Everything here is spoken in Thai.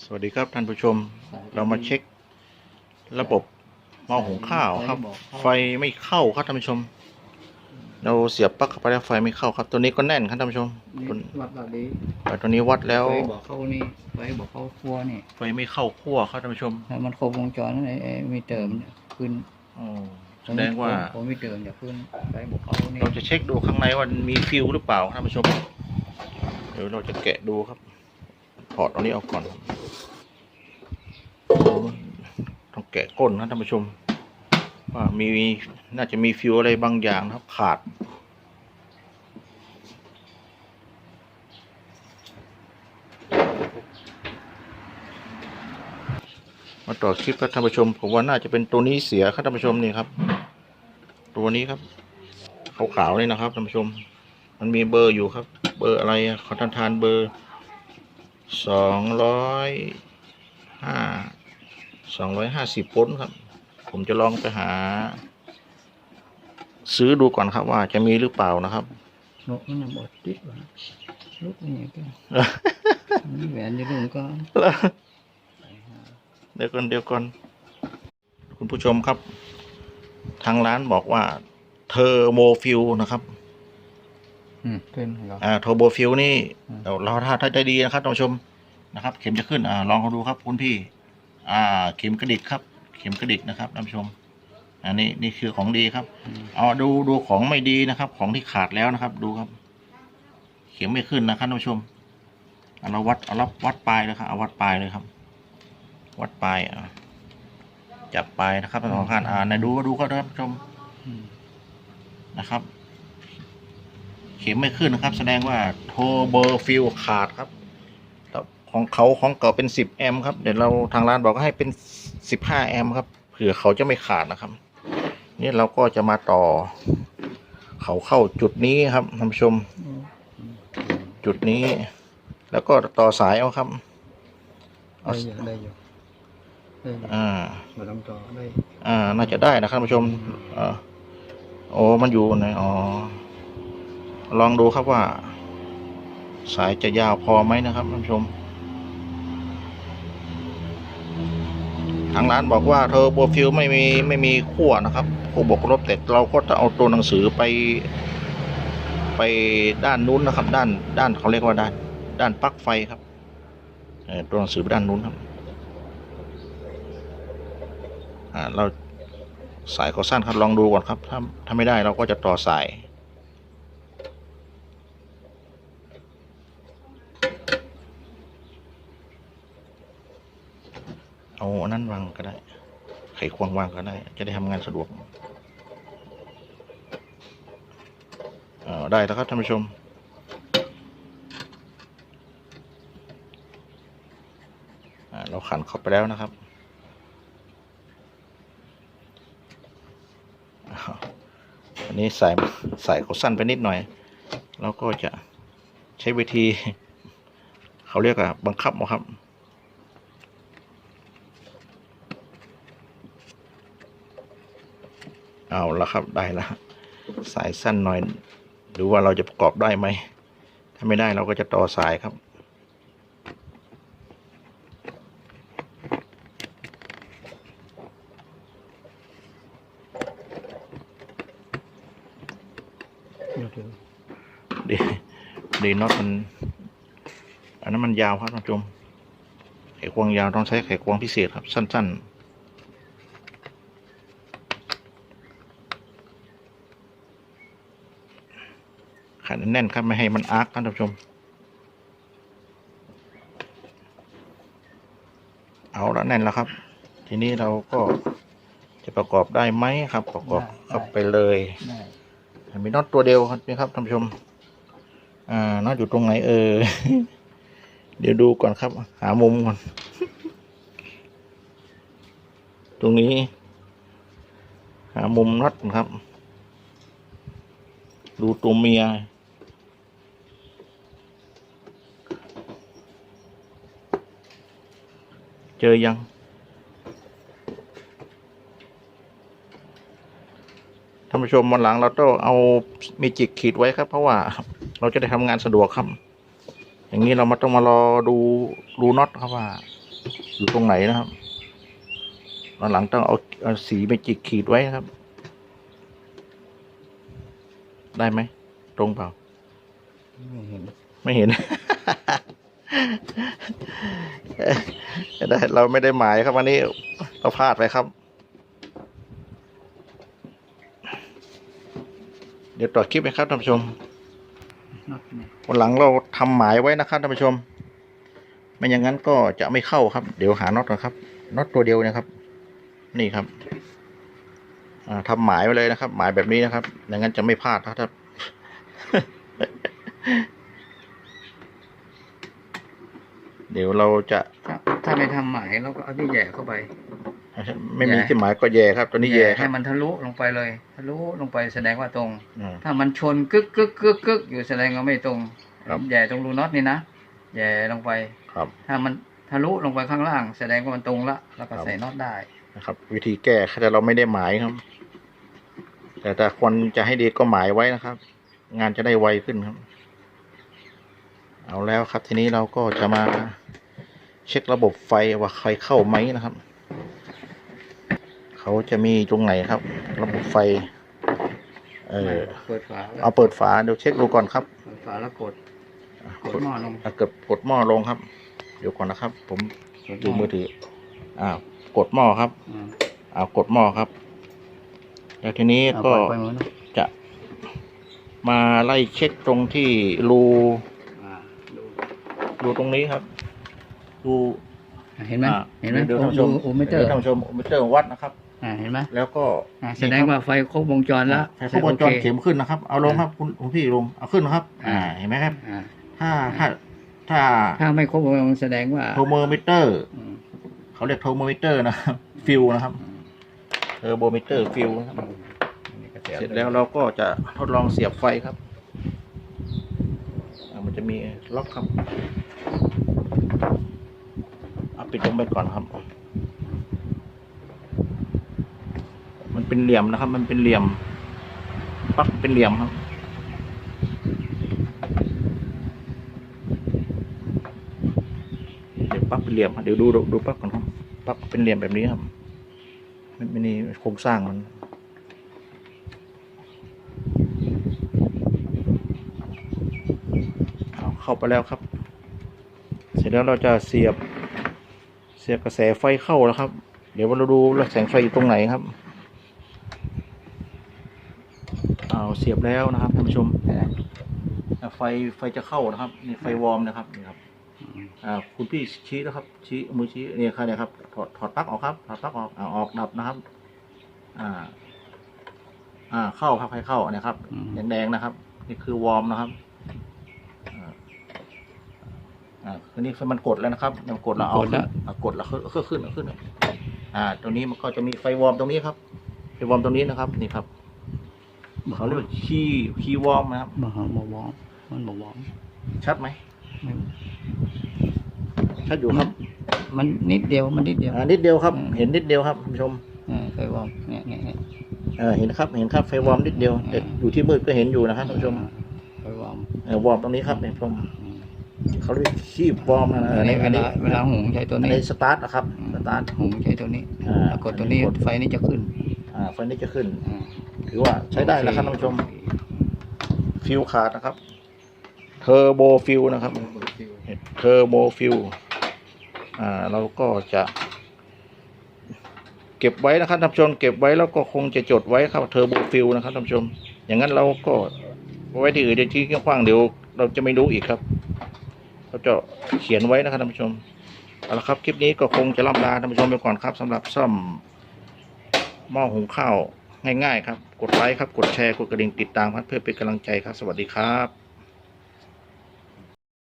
สวัสดีครับท่านผู้ชม เรามาเช็ค ระบบหม้อหุงข้าวครับ ไฟไม่เข้าครับท่านผู้ชม เราเสียบปลั๊กเข้าไปแล้วไฟไม่เข้าครับ ตัวนี้ก็แน่นครับท่านผู้ชมนี่ตัววัดแบบนี้ไฟตัวนี้วัดแล้วไฟบอกเขานี่ไฟบอกเขาครัวนี่ไฟไม่เข้าขั้วครับท่านผู้ชมถ้ามันครบวงจรนั่นไอ้ไอ้มีเติมเนี่ยขึ้นอ๋อแสดงว่าผมมีเติมจะขึ้นไฟบอกเขานี่เราจะเช็คดูข้างในว่ามีฟิวหรือเปล่าท่านผู้ชมเดี๋ยวเราจะแกะดูครับถอดตรงนี้ออกก่อน ต้องแกะก้นนะท่านผู้ชม ว่ามีน่าจะมีฟิวอะไรบางอย่างนะครับขาด มาต่อคลิปครับท่านผู้ชม ผมว่าน่าจะเป็นตัวนี้เสียครับท่านผู้ชมนี่ครับ ตัวนี้ครับขาวๆนี่นะครับท่านผู้ชม มันมีเบอร์อยู่ครับ เบอร์อะไรขอทานทานเบอร์สองร้อยห้า สองร้อยห้าสิบพ้นครับ ผมจะลองไปหา ซื้อดูก่อนครับว่าจะมีหรือเปล่านะครับนกมันน่ะบอดติดวะลูกนี่ก็มีแหวนอยู่ตรงก็เดี๋ยวก่อนเดี๋ยวก่อนคุณผู้ชมครับ ทางร้านบอกว่า เทอร์โมฟิลนะครับอืมขึ้นเหรออ่าโทโบฟิลนี่อืมเราเราถ้าถ้าได้ดีนะครับท่านผู้ชมนะครับ เข็มจะขึ้นอ่าลองเขาดูครับคุณพี่ อ่า เข็มกระดิกครับ เข็มกระดิกนะครับท่านผู้ชม อันนี้นี่คือของดีครับ เอาดูดูของไม่ดีนะครับ ของที่ขาดแล้วนะครับ ดูครับ เข็มไม่ขึ้นนะครับท่านผู้ชมเอาเราวัดเอาเราวัดปลายเลยครับเอาวัดปลายเลยครับ วัดปลายอ่าจับปลายนะครับทั้งสองข้างอ่าในดูก็ดูก็ได้ครับท่านผู้ชมนะครับ เข็มไม่ขึ้นนะครับ แสดงว่าโทเบอร์ฟิลขาดครับ ของเขาของเก่าเป็นสิบแอมป์ครับเดี๋ยวเราทางร้านบอกให้เป็นสิบห้าแอมป์ครับเผื่อเขาจะไม่ขาดนะครับ นี่เราก็จะมาต่อ เขาเข้าจุดนี้ครับท่านผู้ชมอืมจุดนี้ แล้วก็ต่อสายเอาครับได้อยู่ได้อยู่ได้อยู่อ่ามาทำต่อได้อ่า น่าจะได้นะครับท่านผู้ชมเอ่อโอ้มันอยู่ไหนอ๋อลองดูครับว่า สายจะยาวพอไหมนะครับท่านผู้ชม ทางร้านบอกว่าเทอร์โบฟิลไม่มีไม่มีขั้วนะครับขั้บวกลบแต่เราก็จะเอาตัวหนังสือไป ไปด้านนู้นนะครับ ด้านด้านเขาเรียกว่าด้าน ด้านปลั๊กไฟครับตัวหนังสือไปด้านนู้นครับเราสายเขาสั้นครับลองดูก่อนครับ ถ้าถ้าไม่ได้เราก็จะต่อสาย เอาอันนั้นวางก็ได้ ไขควงวางก็ได้ จะได้ทำงานสะดวกได้แล้วครับท่านผู้ชม เราขันเข้าไปแล้วนะครับ อันนี้สายสายเขาสั้นไปนิดหน่อย เราก็จะใช้วิธี เขาเรียกอะบังคับเอาครับ เอาละครับได้ละสายสั้นหน่อยดูว่าเราจะประกอบได้ไหม ถ้าไม่ได้เราก็จะต่อสายครับ เดี๋ยวเดี๋ยวดีดีน็อตมัน อันนั้นมันยาวครับท่านผู้ชมไขควงยาวต้องใช้ไขควงพิเศษครับ สั้น ๆ ขันแน่นๆครับไม่ให้มันอาร์คครับท่านผู้ชม เอาละแน่นแล้วครับ ทีนี้เราก็จะประกอบได้ไหมครับ ประกอบเข้าไปเลยได้มีน็อตตัวเดียวครับนี่ครับท่านผู้ชม อ่าน็อตอยู่ตรงไหนเออ เดี๋ยวดูก่อนครับ หามุมก่อน ตรงนี้ หามุมน็อตก่อนครับ ดูตัวเมีย เจอยัง ท่านผู้ชมวันหลังเราต้องเอามีจิกขีดไว้ครับ เพราะว่าเราจะได้ทำงานสะดวกครับ อย่างนี้เรามาต้องมารอดูดูน็อตครับว่า อยู่ตรงไหนนะครับตอนหลังต้องเอาเอาสีไปจิกขีดไว้ครับ ได้ไหม ตรงเปล่า ไม่เห็น ไม่เห็น ได้เราไม่ได้หมายครับวันนี้ เราพลาดไปครับ เดี๋ยวต่อคลิปนะครับท่านผู้ชมน็อตเนี่ยวันหลังเราทำหมายไว้นะครับท่านผู้ชม ไม่อย่างนั้นก็จะไม่เข้าครับ เดี๋ยวหาน็อตก่อนครับน็อตตัวเดียวนะครับ นี่ครับอ่าทำหมายไว้เลยนะครับ หมายแบบนี้นะครับอย่างนั้นจะไม่พลาดนะครับ เดี๋ยวเราจะถ้าถ้าไม่ทำหมายเราก็เอาที่แหย่เข้าไปไม่มีแย่ที่หมายก็แย่ครับตัวนี้แย่ครัให้บมันทะลุลงไปเลย ทะลุลงไปแสดงว่าตรง อืม ถ้ามันชนกึกกึกกึกกึกอยู่แสดงว่าไม่ตรงครับ แหย่ตรงรูน็อตนี่นะแหย่ลงไป ครับ ถ้ามันทะลุลงไปข้างล่าง แสดงว่ามันตรงละแล้วก็ครับ ใส่น็อตได้ นะครับ วิธีแก้แต่เราไม่ได้หมายครับ แต่แต่ควรจะให้ดีก็หมายไว้นะครับ งานจะได้ไวขึ้นครับ เอาแล้วครับทีนี้เราก็จะมาเช็คระบบไฟว่าใครเข้าไหมนะครับ เขาจะมีตรงไหนครับ ระบบไฟ เออเปิดฝาแล้วเอาเปิดฝาเดี๋ยวเช็คดูก่อนครับเปิดฝาแล้วกดกดหม้อลงอะเกิดกดหม้อลงครับ เดี๋ยวก่อนนะครับ ผมกดหดูมือถืออ้าวกดหม้อครับอืมอ้าวกดหม้อครับ แล้วทีนี้เอาก็ปล่อยไปหมดนะจะมาไล่เช็คตรงที่รูอ่าดู รูตรงนี้ครับรูเห็นไหมอ่าเห็นไหมเดี๋ยวท่านผู้ชดูมโอมิเตอร์ดี๋ยวท่านผู้ชมโอมิเตอร์วัดนะครับ อ่าเห็นไหมแล้วก็อ่าแสดงว่าไฟครบวงจรแล้วใช้ข้อบนจรโอคเข็มขึ้นนะครับ เอาลงครับคุณคุณพี่ลงเอาขึ้นนะครับ อ่าอ่าเห็นไหมครับ อ่าถ้าถ้าถ้าถ้าไม่ครบวงจรแสดงว่าโทโมมิเตอร์ อืมเขาเรียกโทโมมิเตอร์นะครับฟิลนะครับเทอร์โบมิเตอร์ฟิลนะครับอันนี้ก็สียบเสร็จแล้วเราก็จะทดลองเสียบไฟครับอ่ามันจะมีล็อกครับ เอาปิดลงไปก่อนครับ มันเป็นเหลี่ยมนะครับ มันเป็นเหลี่ยมปลั๊กเป็นเหลี่ยมครับเดี๋ยวปลั๊กเป็นเหลี่ยมเดี๋ยวดูดูดูปลั๊กก่อนครับปลั๊กเป็นเหลี่ยมแบบนี้ครับมันไม่นี่โครงสร้างมันเข้าไปแล้วครับ เสร็จแล้วเราจะเสียบ เสียบกระแสไฟเข้าแล้วครับ เดี๋ยวเราดูว่าแสงไฟอยู่ตรงไหนครับเอาเสียบแล้วนะครับท่านผู้ชมอ่าไฟไฟจะเข้านะครับนี่ไฟวอร์มนะครับนี่ครับอ่าคุณพี่ชี้นะครับ ชี้มือชี้นี่ครับเนี่ยครับถอดถอดปลั๊กออกครับถอดปลั๊กออกอ่าออกดับนะครับ อ่า อ่าเข้าครับไฟเข้าเนี่ยครับอืมแดงๆนะครับ นี่คือวอร์มนะครับอ่า อ่าคือนี่มันกดแล้วนะครับมันกดแล้วเอากดแล้วอะกดแล้วขึ้นขึ้นขึ้นขึ้นอ่าตรงนี้มันก็จะมีไฟวอร์มตรงนี้ครับไฟวอร์มตรงนี้นะครับ นี่ครับเขาเรียกว่าคีย์คีย์วอร์มนะครับมาหามาบอมมันบวอมชัดไหมไม่ชัดอยู่ครับ มันนิดเดียวมันนิดเดียวอ่านิดเดียวครับอืมเห็นนิดเดียวครับคุณผู้ชมเออเคยวอมเนี่ยเนี่ยเนี่ยเออเห็นครับ เห็นครับไฟวอร์มนิดเดียวแต่อยู่ที่มืดก็เห็นอยู่นะครับท่านผู้ชมเคยวอมเออวอร์มตรงนี้ครับเนี่ยผม เขาเรียกคีบวอร์มนะเอออันในนี้เวอันนี้ลาเวลาหุงใช้ตัวอันนี้นี้สตาร์ทนะครับสตาร์ทหุงใช้ตัวนี้อ่า แล้วกดตัวนี้กดไฟนี้จะขึ้นอ่าไฟนี้จะขึ้น อ่าถือว่าใช้ได้แล้วครับท่านผู้ชมฟิวขาดนะครับเทอร์โบฟิวนะครับเทอร์โบฟิวอ่าเราก็จะ เก็บไว้นะครับท่านผู้ชมเก็บไว้แล้วก็คงจะจดไว้ครับเทอร์โบฟิวนะครับท่านผู้ชม อย่างนั้นเราก็ไว้ที่อื่นเดี๋ยวที่ขว้างๆเดี๋ยวเราจะไม่รู้อีกครับ เขาจะเขียนไว้นะครับท่านผู้ชมเอาละครับคลิปนี้ก็คงจะล่ำลาท่านผู้ชมไปก่อนครับสำหรับซ่อมหม้อหุงข้าวง่ายๆครับ กดไลค์ครับ กดแชร์ กดกระดิ่งติดตามครับเพื่อเป็นกำลังใจครับ สวัสดีครับ